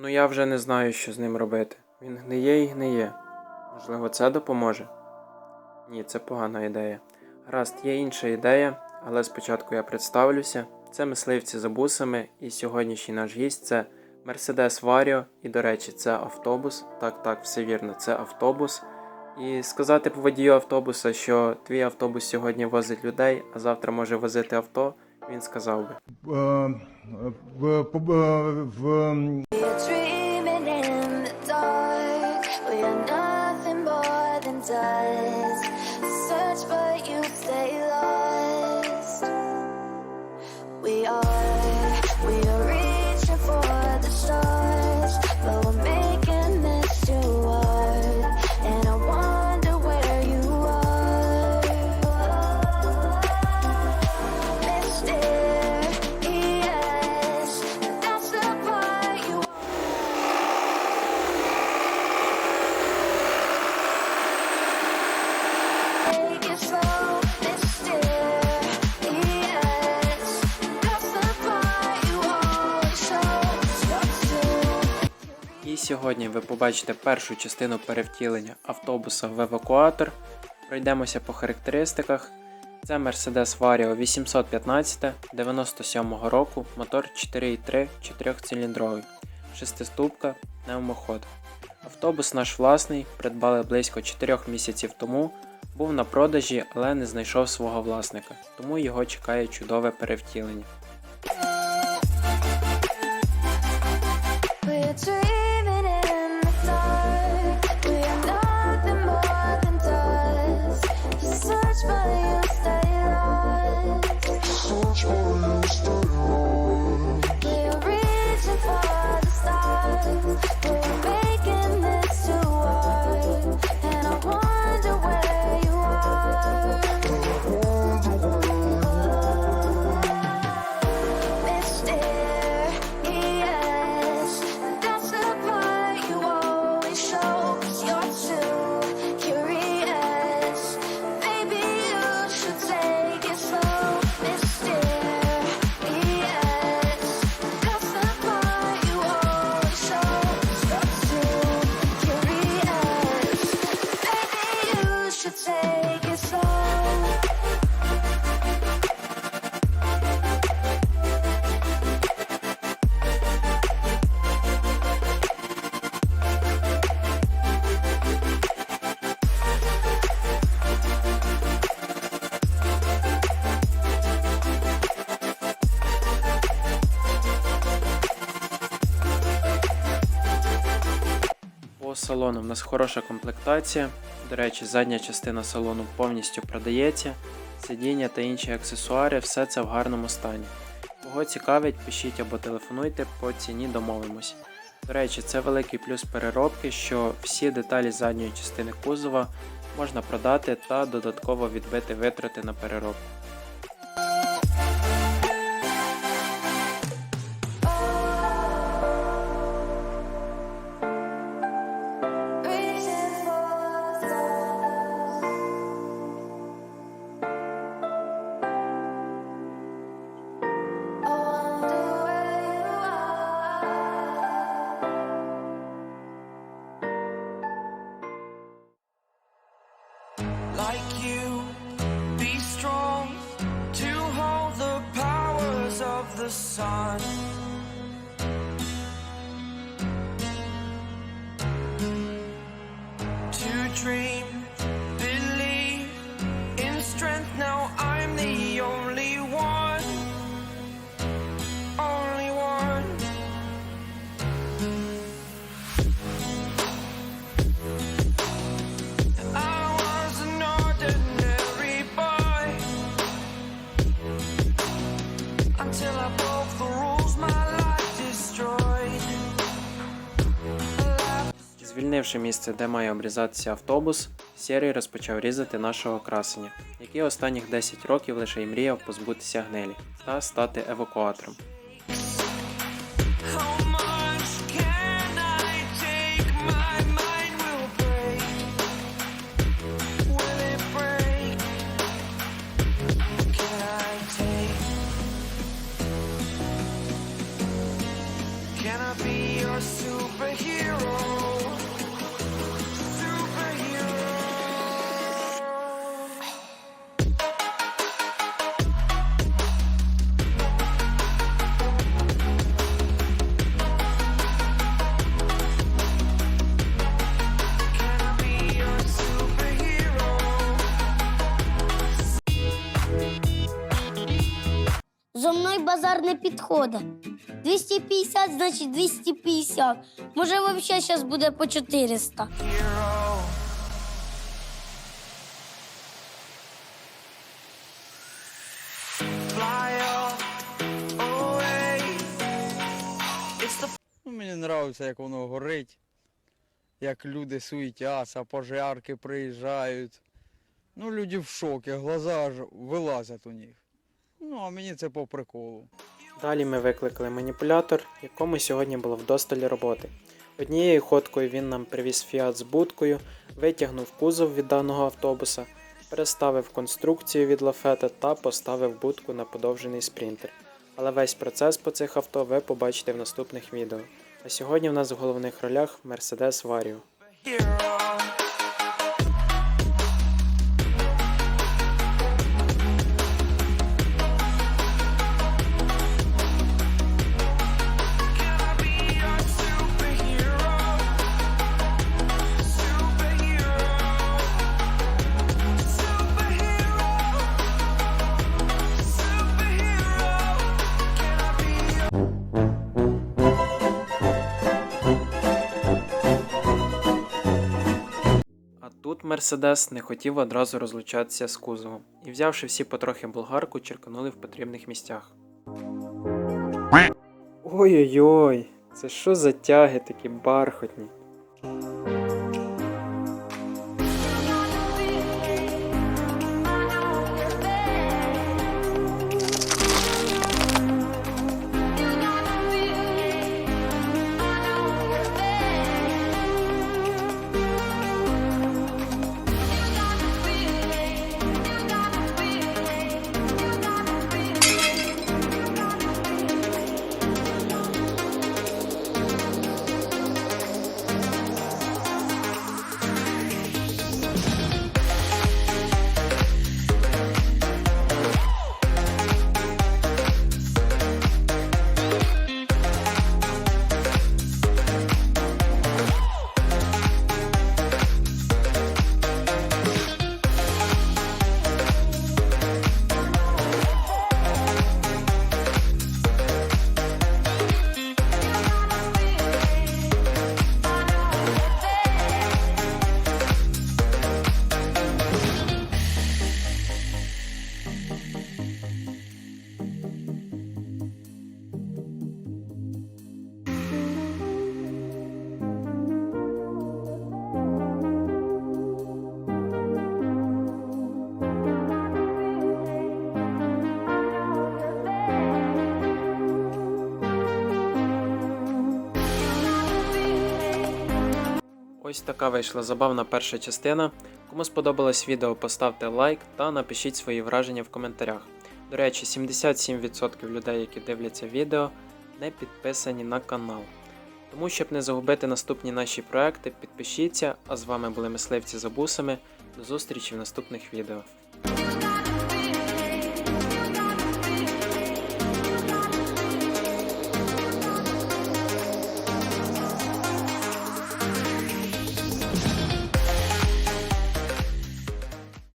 Ну я вже не знаю, що з ним робити. Він гниє і гниє. Можливо, це допоможе? Ні, це погана ідея. Гаразд, є інша ідея, але спочатку я представлюся. Це мисливці за бусами, і сьогоднішній наш гість це Mercedes Vario. І, до речі, це автобус. Так, так, все вірно, це автобус. І сказати по водію автобуса, що твій автобус сьогодні возить людей, а завтра може возити авто, він сказав би. Е, в, в, ใจ сьогодні ви побачите першу частину перевтілення автобуса в евакуатор. Пройдемося по характеристиках. Це Mercedes Vario 815 97 року, мотор 4,3 4-циліндровий, шестиступка, пневмоход. Автобус наш власний, придбали близько 4 місяців тому, був на продажі, але не знайшов свого власника, тому його чекає чудове перевтілення. Салону в нас хороша комплектація. До речі, задня частина салону повністю продається. Сидіння та інші аксесуари, все це в гарному стані. Кого цікавить, пишіть або телефонуйте, по ціні домовимось. До речі, це великий плюс переробки, що всі деталі задньої частини кузова можна продати та додатково відбити витрати на переробку. Звільнивши місце, де має обрізатися автобус, Сєрій розпочав різати нашого красення, який останніх 10 років лише й мріяв позбутися гнилі та стати евакуатором. Зо мною базар не підходить. 250, значить 250. Може, взагалі зараз буде по 400. Hero. Fly away. It's the Ну, мені подобається, як воно горить, як люди суетяться, пожарки приїжджають. Ну, люди в шокі, глаза аж вилазять у них. Ну, а мені це по приколу. Далі ми викликали маніпулятор, якому сьогодні було вдосталь роботи. Однією ходкою він нам привіз фіат з будкою, витягнув кузов від даного автобуса, переставив конструкцію від лафета та поставив будку на подовжений спринтер. Але весь процес по цих авто ви побачите в наступних відео. А сьогодні в нас в головних ролях Mercedes Vario. Мерседес не хотів одразу розлучатися з кузовом і, взявши всі потрохи болгарку, черканули в потрібних місцях. Ой-ой-ой, це що за тяги такі бархотні? Ось така вийшла забавна перша частина. Кому сподобалось відео, поставте лайк та напишіть свої враження в коментарях. До речі, 77% людей, які дивляться відео, не підписані на канал. Тому, щоб не загубити наступні наші проекти, підпишіться. А з вами були мисливці за бусами. До зустрічі в наступних відео.